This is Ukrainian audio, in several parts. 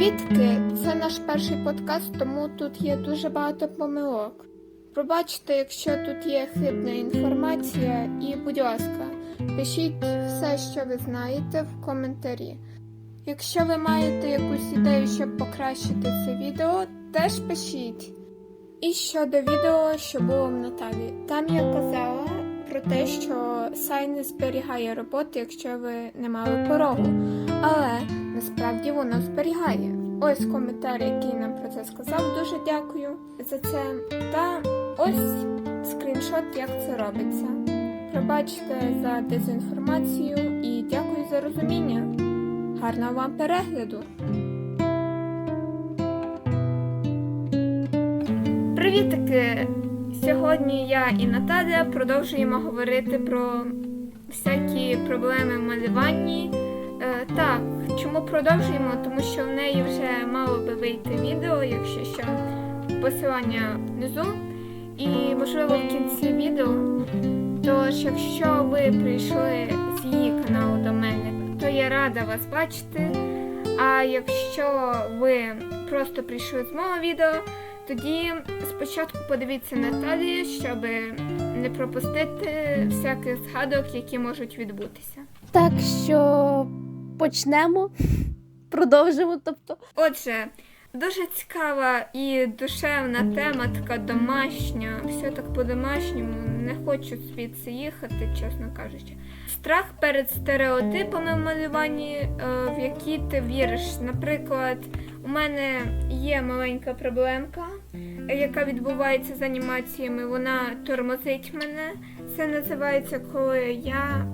Привітки! Це наш перший подкаст, тому тут є дуже багато помилок. Пробачте, якщо тут є хибна інформація, і, будь ласка, пишіть все, що ви знаєте, в коментарі. Якщо ви маєте якусь ідею, щоб покращити це відео, теж пишіть. І щодо відео, що було в Наталі, там я казала про те, що Сай не зберігає роботи, якщо ви не мали порогу. Але насправді воно зберігає. Ось коментар, який нам про це сказав. Дуже дякую за це. Та ось скріншот, як це робиться. Пробачте за дезінформацію і дякую за розуміння. Гарного вам перегляду! Привітики! Сьогодні я і Наталя продовжуємо говорити про всякі проблеми в малюванні. Е, так, чому продовжуємо? Тому що в неї вже мало би вийти відео, якщо що, посилання внизу. І можливо в кінці відео. Тож, якщо ви прийшли з її каналу до мене, то я рада вас бачити. А якщо ви просто прийшли з мого відео, тоді спочатку подивіться Наталію, щоб не пропустити всяких згадок, які можуть відбутися. Так що почнемо, продовжимо. Тобто, Отже, дуже цікава і душевна тема, така домашня, все так по-домашньому. Не хочу звідси їхати, чесно кажучи. Страх перед стереотипами в малюванні, е, в які ти віриш. Наприклад, у мене є маленька проблемка, яка відбувається з анімаціями. Вона тормозить мене. Це називається, коли я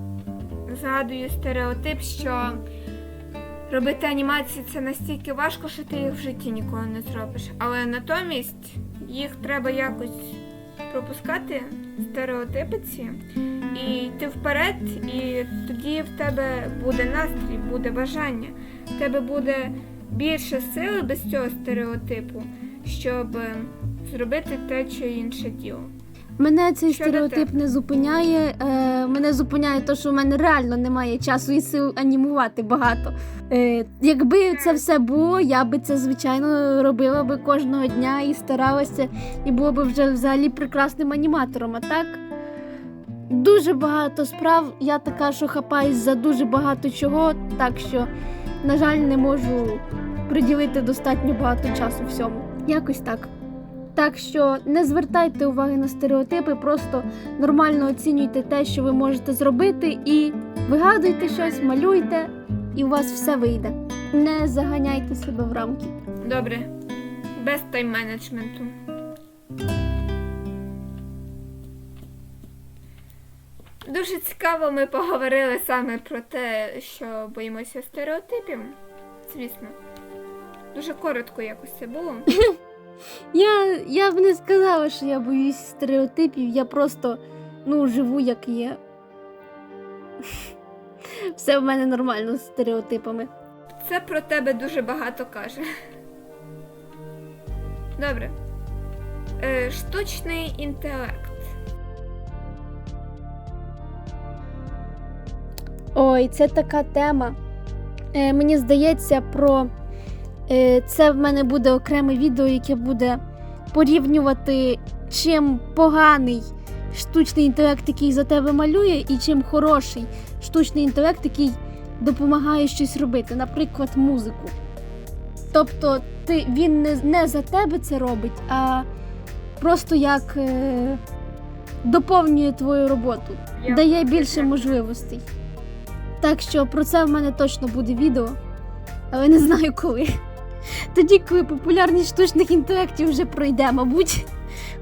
згадую стереотип, що робити анімації це настільки важко, що ти їх в житті ніколи не зробиш. Але натомість їх треба якось пропускати, стереотипи ці, і йти вперед, і тоді в тебе буде настрій, буде бажання. В тебе буде більше сили без цього стереотипу, щоб зробити те чи інше діло. Мене цей Що до стереотип не зупиняє. Е, мене зупиняє те, що в мене реально немає часу і сил анімувати багато. Е, якби це все було, я би це звичайно робила би кожного дня і старалася, і було би вже взагалі прекрасним аніматором. А так дуже багато справ. Я така, що хапаюсь за дуже багато чого, так що, на жаль, не можу приділити достатньо багато часу всьому. Якось так. Так що не звертайте уваги на стереотипи, просто нормально оцінюйте те, що ви можете зробити, і вигадуйте щось, малюйте, і у вас все вийде. Не заганяйте себе в рамки. Добре, без тайм-менеджменту. Дуже цікаво, ми поговорили саме про те, що боїмося стереотипів. Звісно. Дуже коротко якось це було. Я, я б не сказала, що я боюсь стереотипів, я просто ну, живу як є. Все в мене нормально з стереотипами. Це про тебе дуже багато каже. Добре. Е, штучний інтелект. Ой, це така тема. Е, мені здається, про це в мене буде окреме відео, яке буде порівнювати, чим поганий штучний інтелект, який за тебе малює, і чим хороший штучний інтелект, який допомагає щось робити, наприклад, музику. Тобто ти, він не, не за тебе це робить, а просто як е, доповнює твою роботу, дає більше можливостей. Так що про це в мене точно буде відео, але не знаю коли. Тоді, коли популярність штучних інтелектів вже пройде, мабуть.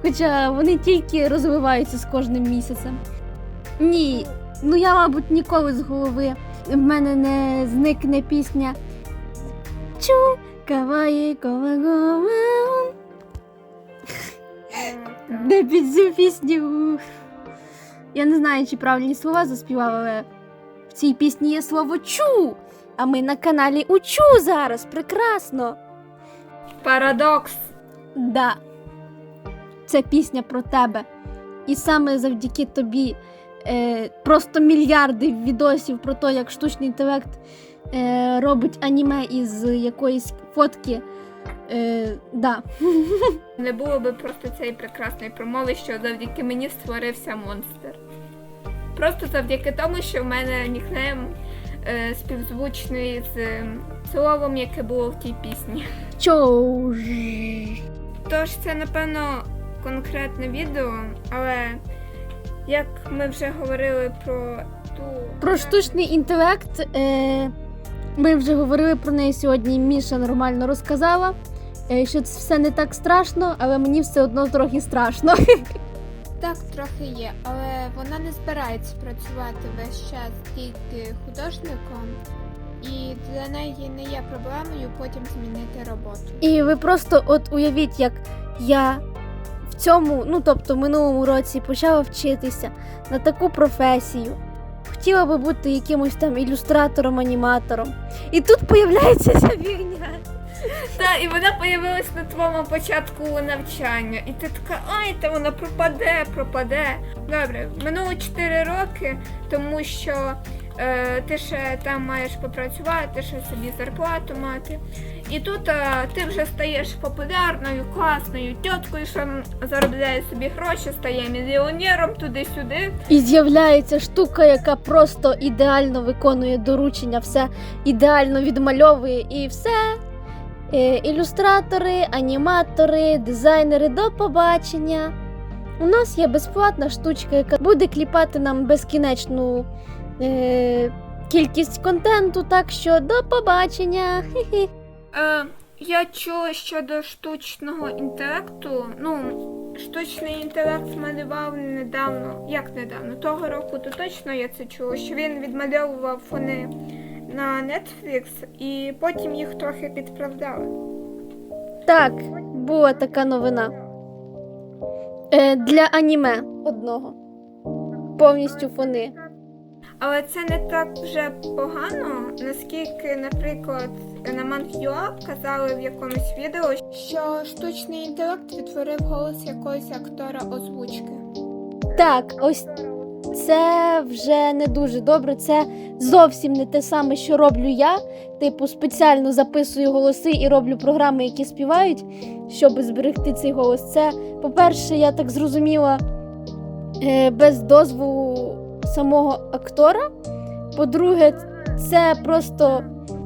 Хоча вони тільки розвиваються з кожним місяцем. Ні, ну я, мабуть, ніколи з голови в мене не зникне пісня Чу каваї колагомеон. Де під цю пісню. Я не знаю, чи правильні слова заспівала, але в цій пісні є слово чу. А ми на каналі Учу зараз. Прекрасно. Парадокс. Да. Це пісня про тебе. І саме завдяки тобі е, просто мільярди відосів про те, як штучний інтелект е, робить аніме із якоїсь фотки. Е, да. Не було би просто цієї прекрасної промови, що завдяки мені створився монстр. Просто завдяки тому, що в мене нікнейм співзвучний з е, словом, яке було в тій пісні. Чоу. Тож це, напевно, конкретне відео, але як ми вже говорили про ту. Про штучний інтелект. Е, ми вже говорили про неї сьогодні. Міша нормально розказала, е, що це все не так страшно, але мені все одно трохи страшно. Так, трохи є, але вона не збирається працювати весь час тільки художником, і для неї не є проблемою потім змінити роботу. І ви просто от уявіть, як я в цьому, ну тобто в минулому році почала вчитися на таку професію. Хотіла би бути якимось там ілюстратором, аніматором. І тут появляється ця фігня. Та, і вона появилась на твоєму початку навчання. І ти така, ай, та вона пропаде, пропаде. Добре, минуло 4 роки, тому що е, ти ще там маєш попрацювати, ще собі зарплату мати. І тут е, ти вже стаєш популярною, класною тіткою, що заробляє собі гроші, стає мільйонером туди-сюди. І з'являється штука, яка просто ідеально виконує доручення, все ідеально відмальовує і все. Е, ілюстратори, аніматори, дизайнери, до побачення. У нас є безплатна штучка, яка буде кліпати нам безкінечну е, кількість контенту, так що до побачення. Хі-хі. Е, я чула щодо штучного інтелекту. Ну, штучний інтелект малював недавно. Як недавно? Того року то точно я це чула, що він відмальовував фони на Netflix і потім їх трохи підправляли. Так, була така новина. Е, для аніме одного. Повністю фони. Але це не так вже погано, наскільки, наприклад, на Manhua казали в якомусь відео, Що штучний інтелект відтворив голос якогось актора озвучки. Так, ось це вже не дуже добре. Це зовсім не те саме, що роблю я. Типу, спеціально записую голоси і роблю програми, які співають, щоб зберегти цей голос. Це, по-перше, я так зрозуміла, е, без дозволу самого актора. По-друге, це просто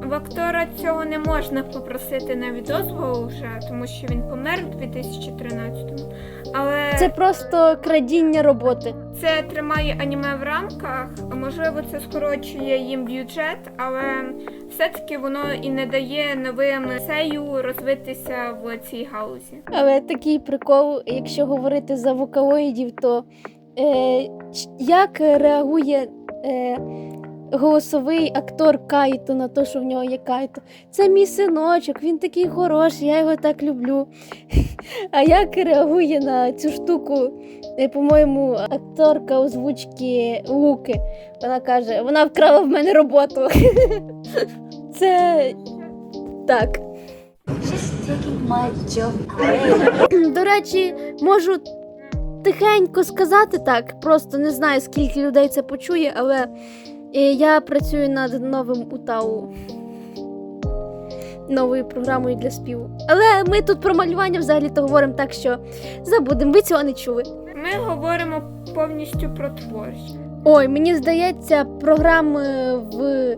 в актора цього не можна попросити навіть дозволу вже, тому що він помер у 2013-му. Але це просто крадіння роботи. Це тримає аніме в рамках. Можливо, це скорочує їм бюджет, але все-таки воно і не дає новим сею розвитися в цій галузі. Але такий прикол, якщо говорити за вокалоїдів, то е, ч- як реагує е, голосовий актор Кайто на те, що в нього є Кайто? Це мій синочок, він такий хороший, я його так люблю. А як реагує на цю штуку, е, по-моєму, акторка озвучки Луки? Вона каже, вона вкрала в мене роботу. Це так. До речі, можу тихенько сказати так. Просто не знаю, скільки людей це почує, але е, я працюю над новим УТАУ. Новою програмою для співу. Але ми тут про малювання взагалі-то говоримо так, що забудемо, ви цього не чули. Ми говоримо повністю про творчість. Ой, мені здається, програми в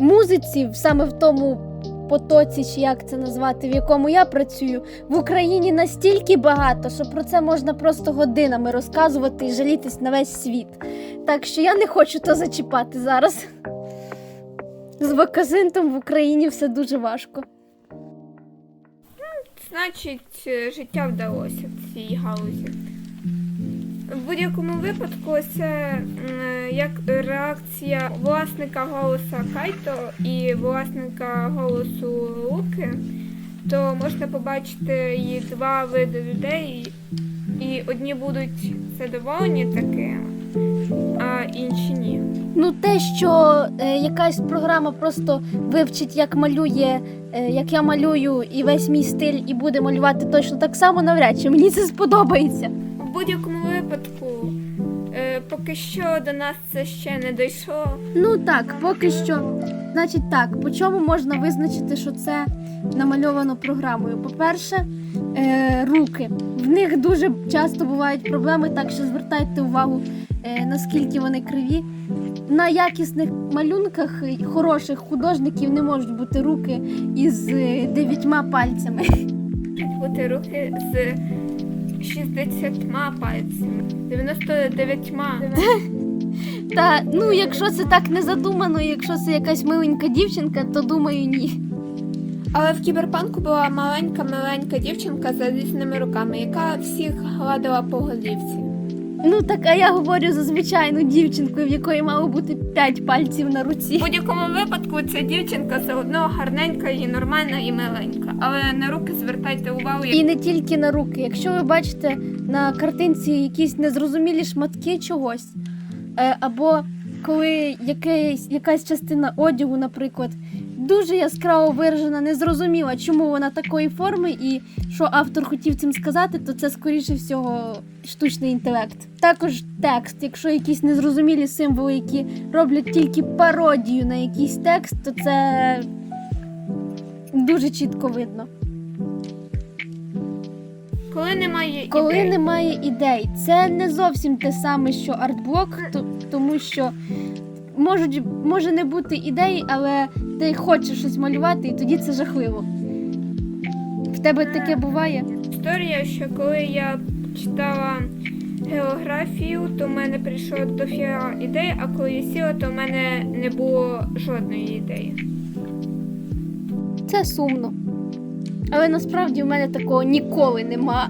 музиці, саме в тому потоці, чи як це назвати, в якому я працюю, в Україні настільки багато, що про це можна просто годинами розказувати і жалітись на весь світ. Так що я не хочу то зачіпати зараз. З воказинтом в Україні все дуже важко. Значить, е, життя вдалося в цій галузі. В будь-якому випадку це як реакція власника голоса Кайто і власника голосу Луки, то можна побачити і два види людей, і одні будуть задоволені таким, а інші ні. Ну, те, що е, якась програма просто вивчить, як малює, е, як я малюю, і весь мій стиль, і буде малювати точно так само, навряд чи мені це сподобається. В будь-якому випадку е, поки що до нас це ще не дійшло. Ну так, поки що. Значить так, по чому можна визначити, що це намальовано програмою? По-перше, е, руки. В них дуже часто бувають проблеми, так що звертайте увагу, е, наскільки вони криві. На якісних малюнках хороших художників не можуть бути руки із е, дев'ятьма пальцями. Бути руки з 60 пальцями, 99. Та ну, якщо це так не задумано, якщо це якась миленька дівчинка, то думаю, ні. Але в кіберпанку була маленька маленька дівчинка з залізними руками, яка всіх гладила по голівці. Ну так, а я говорю за звичайну дівчинку, в якої мало бути п'ять пальців на В руці. будь-якому випадку ця дівчинка все одно гарненька і нормальна і миленька. Але на руки звертайте увагу, І не тільки на руки. Якщо ви бачите на картинці якісь незрозумілі шматки чогось, е, або коли якась, якась частина одягу, наприклад, дуже яскраво виражена, незрозуміла, чому вона такої форми, і що автор хотів цим сказати, то це скоріше всього штучний інтелект. Також текст, якщо якісь незрозумілі символи, які роблять тільки пародію на якийсь текст, то це дуже чітко видно. коли немає Коли ідей. немає ідей, це не зовсім те саме, що артблок, тому що можуть, може не бути ідей, але ти хочеш щось малювати, і тоді це жахливо. В тебе таке буває? Історія, що коли я читала географію, то в мене прийшло дофіга ідей, а коли я сіла, то в мене не було жодної ідеї. Це сумно. Але насправді в мене такого ніколи нема.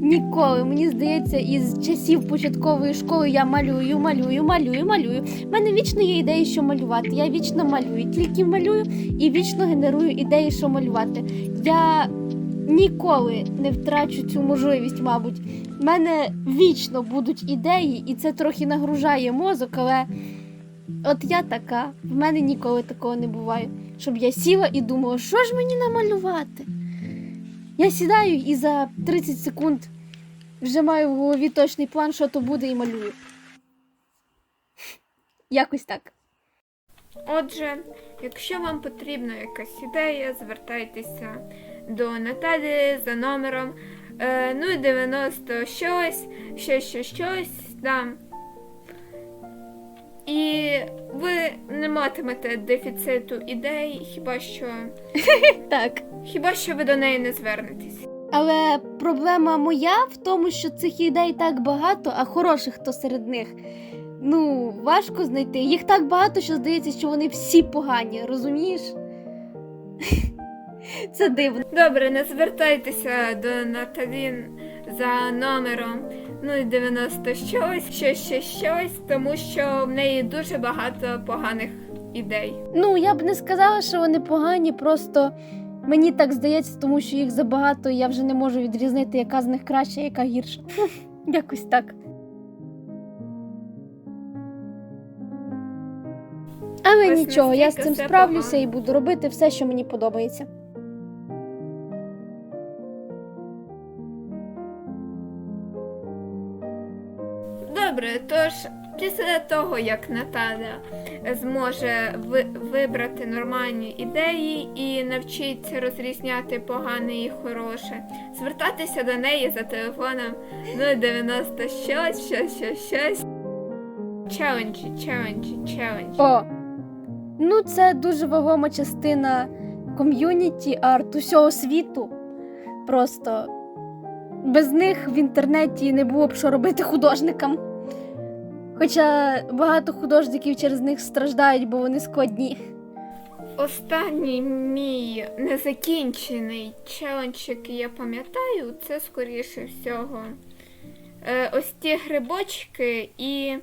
Ніколи. Мені здається, із часів початкової школи я малюю, малюю, малюю, малюю. У мене вічно є ідеї, що малювати. Я вічно малюю, тільки малюю і вічно генерую ідеї, що малювати. Я ніколи не втрачу цю можливість, мабуть. У мене вічно будуть ідеї, і це трохи нагружає мозок, але от я така, в мене ніколи такого не буває щоб я сіла і думала, що ж мені намалювати. Я сідаю і за 30 секунд вже маю в голові точний план, що то буде, і малюю. Якось так. Отже, якщо вам потрібна якась ідея, звертайтеся до Наталі за номером е, 090 щось, щось, щось, щось там. І ви не матимете дефіциту ідей, хіба що, Так. хіба що ви до неї не звернетесь. Але проблема моя в тому, що цих ідей так багато, а хороших то серед них. Ну, важко знайти. Їх так багато, що здається, що вони всі погані, розумієш? Це дивно. Добре, не звертайтеся до Наталі за номером 090 щось, щось, щось, щось, тому що в неї дуже багато поганих ідей. Ну, я б не сказала, що вони погані, просто мені так здається, тому що їх забагато, і я вже не можу відрізнити, яка з них краща, яка гірша. Якось так. Але Ось нічого, я з цим справлюся погано. і буду робити все, що мені подобається. Тож після того, як Наталя зможе ви- вибрати нормальні ідеї і навчиться розрізняти погане і хороше, звертатися до неї за телефоном 090 щось, щось, щось, щось. Челенджі, челенджі, челенджі. О, ну це дуже вагома частина ком'юніті арт усього світу. Просто без них в інтернеті не було б що робити художникам. Хоча багато художників через них страждають, бо вони складні. Останній мій незакінчений челендж, який я пам'ятаю, це скоріше всього. Е, ось ті грибочки і.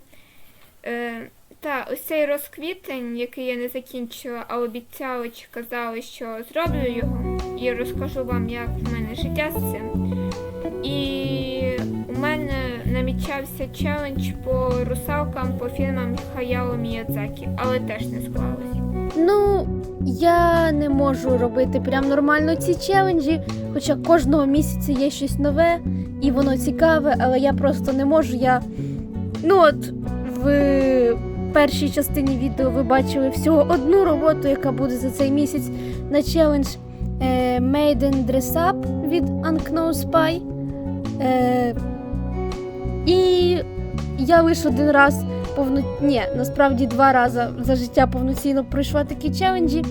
Е, та, ось цей розквітень, який я не закінчила, а обіцяла чи казала, що зроблю його, і розкажу вам, як в мене життя з цим. І намічався челендж по русалкам по фільмам Хаяо Міядзакі, але теж не склалось. Ну, я не можу робити прям нормально ці челенджі, хоча кожного місяця є щось нове і воно цікаве, але я просто не можу. Я Ну от в першій частині відео ви бачили всього одну роботу, яка буде за цей місяць на челендж е, Maiden Dress Up від Unknown Spy. Е, і я лише один раз повно... Ні, насправді два рази за життя повноцінно пройшла такі челенджі.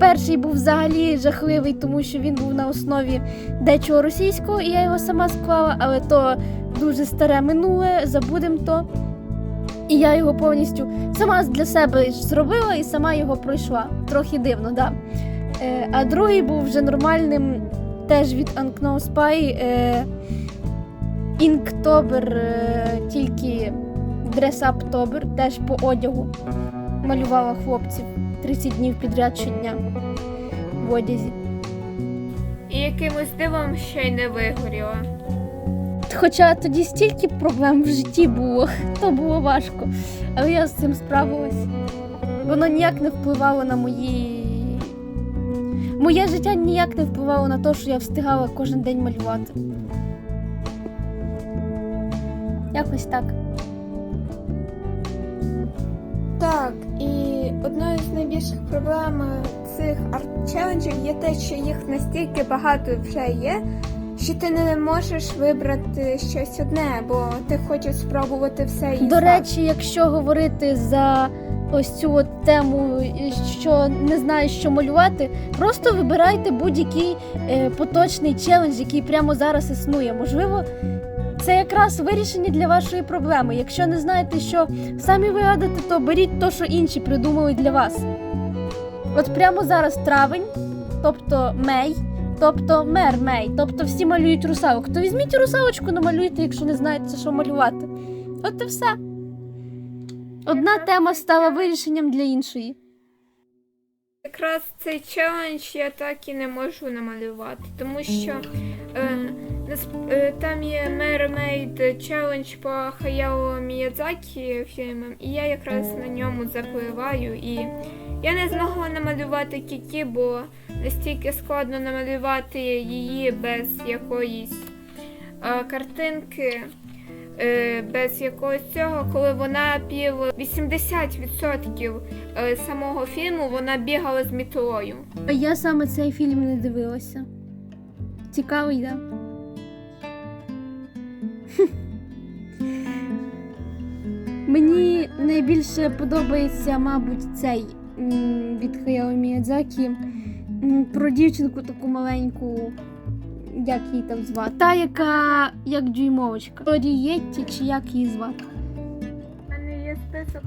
Перший був взагалі жахливий, тому що він був на основі дечого російського, і я його сама склала, але то дуже старе минуле, забудем то. І я його повністю сама для себе зробила і сама його пройшла. Трохи дивно, да. Е, а другий був вже нормальним, теж від Unknown Spy. Е, Inktober, е, тільки Tober, теж по одягу. Малювала хлопців 30 днів підряд щодня в одязі. І якимось дивом ще й не вигоріла. Хоча тоді стільки проблем в житті було, то було важко. Але я з цим справилась. Воно ніяк не впливало на мої. Моє життя ніяк не впливало на те, що я встигала кожен день малювати. Якось так. Так, і одною з найбільших проблем цих арт-челенджів є те, що їх настільки багато вже є, що ти не можеш вибрати щось одне, бо ти хочеш спробувати все і До речі, якщо говорити за ось цю от тему, що не знаєш, що малювати, просто вибирайте будь-який е, поточний челендж, який прямо зараз існує. Можливо, це якраз вирішення для вашої проблеми. Якщо не знаєте, що самі вигадати, то беріть то, що інші придумали для вас. От прямо зараз травень, тобто мей, тобто мер мей, тобто всі малюють русалок. То візьміть русалочку, намалюйте, якщо не знаєте, що малювати. От і все. Одна тема стала вирішенням для іншої. Якраз цей челендж я так і не можу намалювати, тому що е, е, там є Mermaid челендж по Хаяо Міядзакі фільмам, і я якраз на ньому запливаю. І я не змогла намалювати Кікі, бо настільки складно намалювати її без якоїсь е, картинки. е, Без якогось цього, коли вона пів 80% е, самого фільму вона бігала з мітлою. Я саме цей фільм не дивилася. Цікавий, да? Мені найбільше подобається, мабуть, цей від Хаяо Міядзакі про дівчинку таку маленьку, як її там звати. Та, яка як дюймовочка. Тоді Єтті, чи як її звати. У мене є список.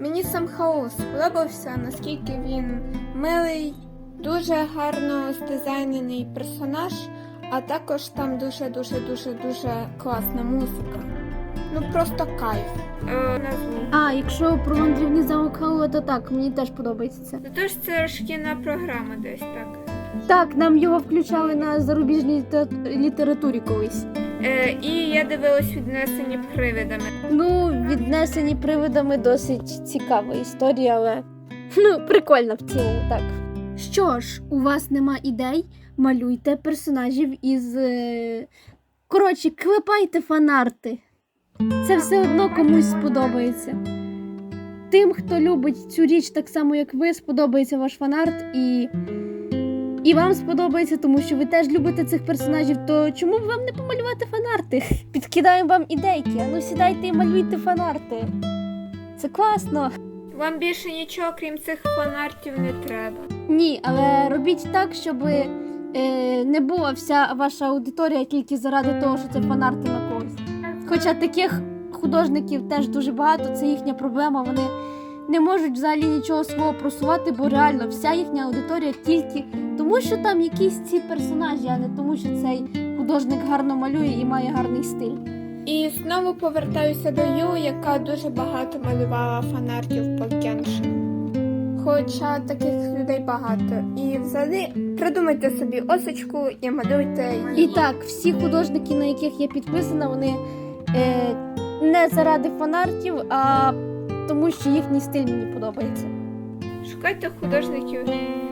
Мені сам хаос сподобався, наскільки він милий, дуже гарно здизайнений персонаж, а також там дуже дуже дуже дуже класна музика. Ну просто кайф. Е. А, якщо про мандрівний замок Халло, то так, мені теж подобається це. Ну, Тож це шкільна програма десь так. Так, нам його включали на зарубіжній літера- літературі колись. Е, і я дивилась віднесені привидами. Ну, віднесені привидами досить цікава історія, але ну, прикольна в цілому, так. Що ж, у вас нема ідей? Малюйте персонажів із. е, Коротше, клепайте фанарти. Це все одно комусь сподобається. Тим, хто любить цю річ так само, як ви, сподобається ваш фанарт і. І вам сподобається, тому що ви теж любите цих персонажів, то чому б вам не помалювати фанарти? Підкидаємо вам ідейки. А ну сідайте і малюйте фанарти. Це класно. Вам більше нічого, крім цих фанартів, не треба. Ні, але робіть так, щоб е, не була вся ваша аудиторія тільки заради того, що це фанарти на когось. Хоча таких художників теж дуже багато, це їхня проблема. Вони не можуть взагалі нічого свого просувати, бо реально вся їхня аудиторія тільки тому, що там якісь ці персонажі, а не тому, що цей художник гарно малює і має гарний стиль. І знову повертаюся до Ю, яка дуже багато малювала фанартів по Геншин. Хоча таких людей багато. І взагалі придумайте собі осочку і малюйте її. І так, всі художники, на яких я підписана, вони е, не заради фанартів, а тому, що їхній стиль мені подобається. Шукайте художників,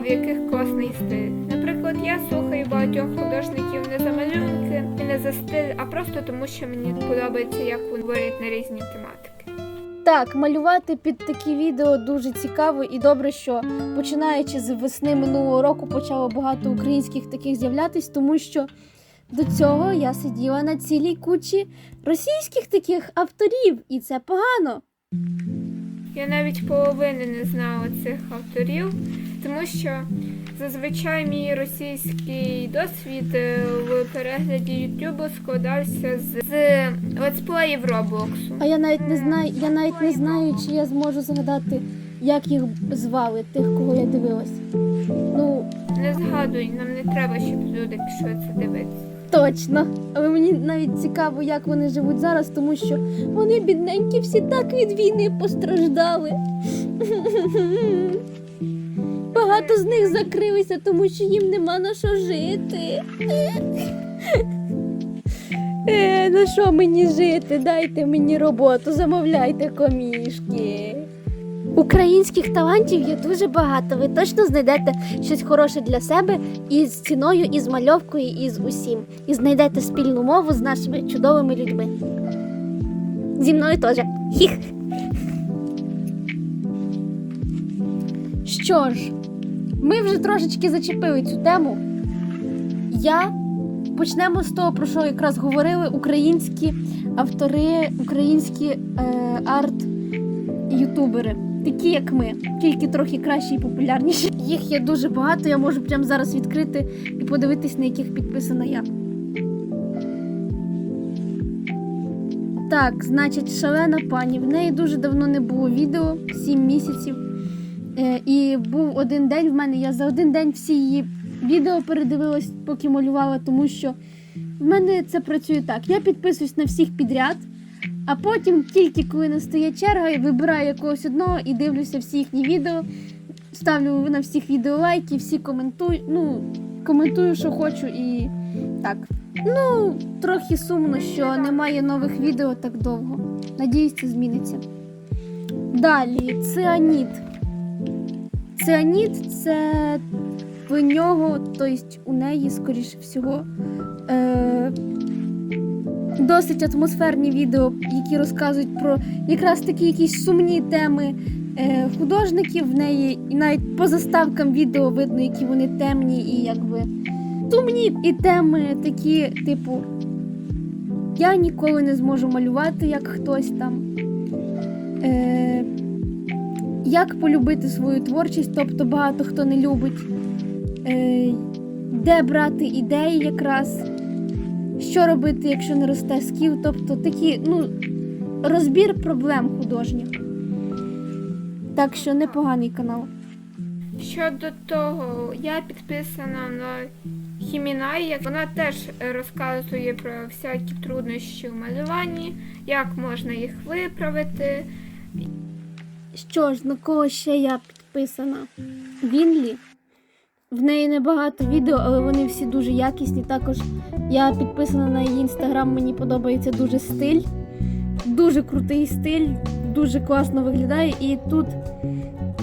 в яких класний стиль. Наприклад, я слухаю багатьох художників не за малюнки і не за стиль, а просто тому, що мені подобається, як вони говорять на різні тематики. Так, малювати під такі відео дуже цікаво і добре, що починаючи з весни минулого року почало багато українських таких з'являтись, тому що до цього я сиділа на цілій кучі російських таких авторів, і це погано. Я навіть половини не знала цих авторів, тому що зазвичай мій російський досвід е, в перегляді Ютубу складався з, з летсплеїв Роблоксу. А я навіть не знаю, я навіть не знаю, чи я зможу згадати, як їх звали, тих, кого я дивилась. Ну, Не згадуй, нам не треба, щоб люди пішли це дивитися. Точно. Але мені навіть цікаво, як вони живуть зараз, тому що вони бідненькі всі так від війни постраждали. Багато з них закрилися, тому що їм нема на що жити. Е, на що мені жити? Дайте мені роботу, замовляйте комішки. Українських талантів є дуже багато. Ви точно знайдете щось хороше для себе і з ціною, і з мальовкою, і з усім. І знайдете спільну мову з нашими чудовими людьми. Зі мною теж. Хіх. Що ж, ми вже трошечки зачепили цю тему. Я почнемо з того, про що якраз говорили українські автори, українські е, арт-ютубери, такі як ми, тільки трохи кращі і популярніші. Їх є дуже багато, я можу прямо зараз відкрити і подивитись, на яких підписана я. Так, значить, шалена пані. В неї дуже давно не було відео, 7 місяців. Е, і був один день в мене. Я за один день всі її відео передивилась, поки малювала, тому що в мене це працює так. Я підписуюсь на всіх підряд, а потім, тільки коли настає черга, я вибираю якогось одного і дивлюся всі їхні відео, ставлю на всіх відео лайки, всі коментую. Ну, коментую, що хочу, і так. Ну, трохи сумно, що немає нових відео так довго. Надіюсь, це зміниться. Далі, цианіт. Цианіт це в нього, тобто у неї, скоріше всього, е- досить атмосферні відео, які розказують про якраз такі якісь сумні теми е- художників в неї, і навіть по заставкам відео видно, які вони темні і якби сумні і теми такі, типу, я ніколи не зможу малювати, як хтось там. Е, як полюбити свою творчість, тобто багато хто не любить, е, де брати ідеї якраз, що робити, якщо не росте скіл, тобто такі, ну, розбір проблем художніх. Так що непоганий канал. Щодо того, я підписана на Хімінай, вона теж розказує про всякі труднощі в малюванні, як можна їх виправити. Що ж, на кого ще я підписана? Вінлі. В неї небагато відео, але вони всі дуже якісні. Також я підписана на її інстаграм, мені подобається дуже стиль. Дуже крутий стиль, дуже класно виглядає. І тут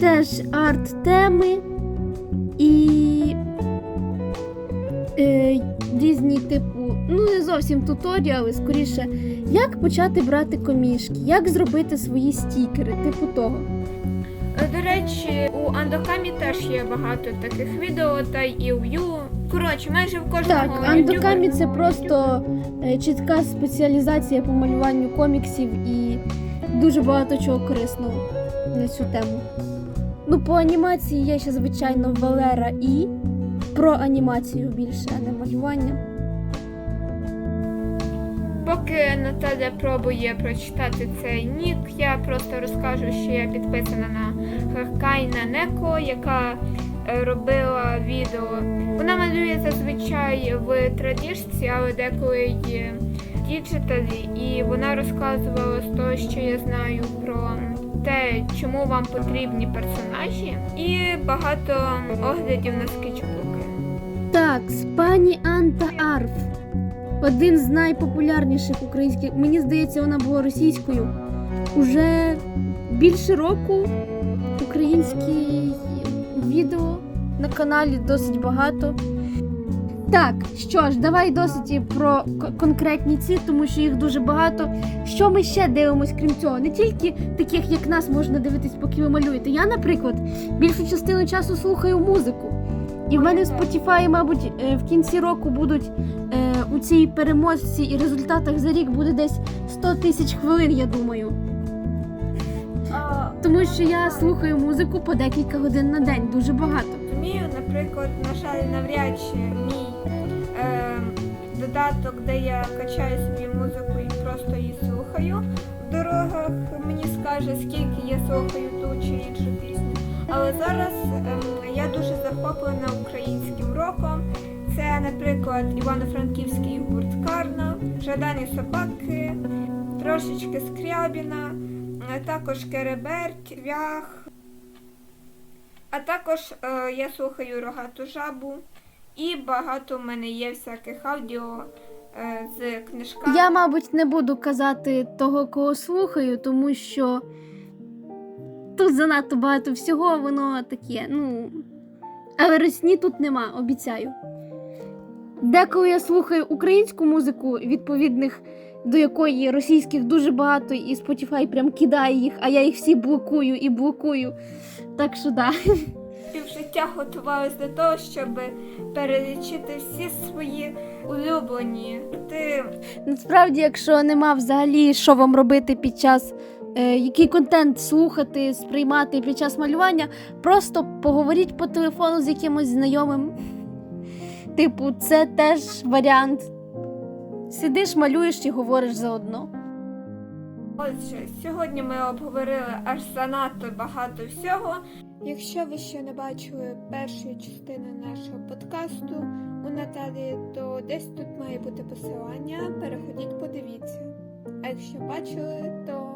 теж арт-теми і е, різні, типу, ну не зовсім туторіали, скоріше, як почати брати комішки, як зробити свої стікери, типу того. Е, До речі, у Андокамі теж є багато таких відео, та і у Ю. Коротше, майже в кожному Так, Андокамі це просто е, чітка спеціалізація по малюванню коміксів і дуже багато чого корисного на цю тему. Ну, по анімації є ще, звичайно, Валера і про анімацію більше, а не малювання. Поки Наталя пробує прочитати цей нік, я просто розкажу, що я підписана на Харкайна Неко, яка е, робила відео. Вона малює зазвичай в традіжці, але деколи в діджиталі, і вона розказувала з того, що я знаю про те, чому вам потрібні персонажі, і багато оглядів на скетчбуки. Так, пані Анта Арф. Один з найпопулярніших українських. Мені здається, вона була російською. Уже більше року українські відео на каналі досить багато. Так, що ж, давай досить про конкретні ці, тому що їх дуже багато. Що ми ще дивимось, крім цього? Не тільки таких, як нас можна дивитись, поки ви малюєте. Я, наприклад, більшу частину часу слухаю музику. І в мене в Spotify, мабуть, е, в кінці року будуть е, у цій переможці і результатах за рік буде десь 100 тисяч хвилин, я думаю. Тому що я слухаю музику по декілька годин на день, дуже багато. Розумію, наприклад, на жаль, навряд чи мій е, додаток, де я качаю собі музику і просто її слухаю в дорогах, мені скаже, скільки я слухаю ту чи іншу пісню. Але зараз ем, я дуже захоплена українським роком. Це, наприклад, Івано-Франківський гурт Карна, Жадані собаки, трошечки Скрябіна, е, також Кереберть, Вях. А також е, я слухаю рогату жабу, і багато в мене є всяких аудіо е, з книжками. Я, мабуть, не буду казати того, кого слухаю, тому що тут занадто багато всього, воно таке, ну. Але росні тут нема, обіцяю. Деколи я слухаю українську музику, відповідних до якої російських дуже багато, і Spotify прям кидає їх, а я їх всі блокую і блокую. Так що да. півжиття готувалась до того, щоб перелічити всі свої улюблені. Ти Насправді, якщо нема взагалі що вам робити під час який контент слухати, сприймати під час малювання, просто поговоріть по телефону з якимось знайомим. Типу, це теж варіант. Сидиш, малюєш і говориш заодно. отже, сьогодні ми обговорили аж занадто багато всього. Якщо ви ще не бачили першої частини нашого подкасту у Наталі, то десь тут має бути посилання. Переходіть, подивіться. А якщо бачили, то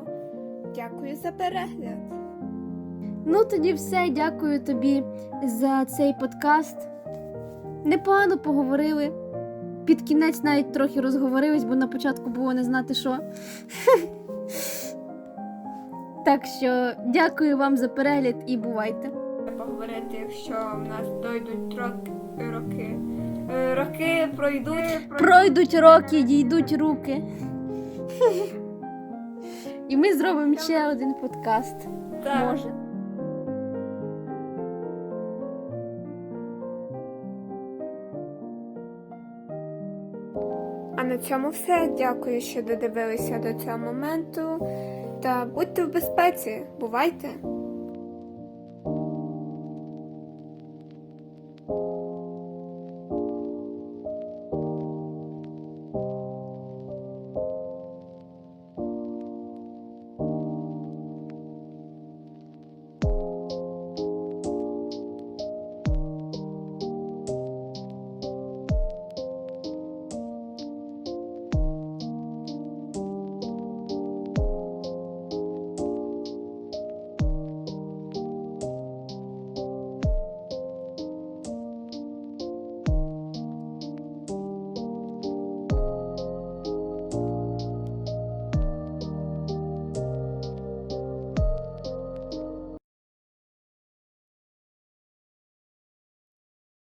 дякую за перегляд. Ну, тоді все, дякую тобі за цей подкаст. Непогано поговорили. Під кінець навіть трохи розговорились, бо на початку було не знати що. Так що дякую вам за перегляд і бувайте. Поговорити, якщо в нас дойдуть роки, роки, Е, роки пройдуть. Пройдуть роки, дійдуть руки. І ми зробимо ще один подкаст. Так. Може. А на цьому все. Дякую, що додивилися до цього моменту. Та будьте в безпеці. Бувайте!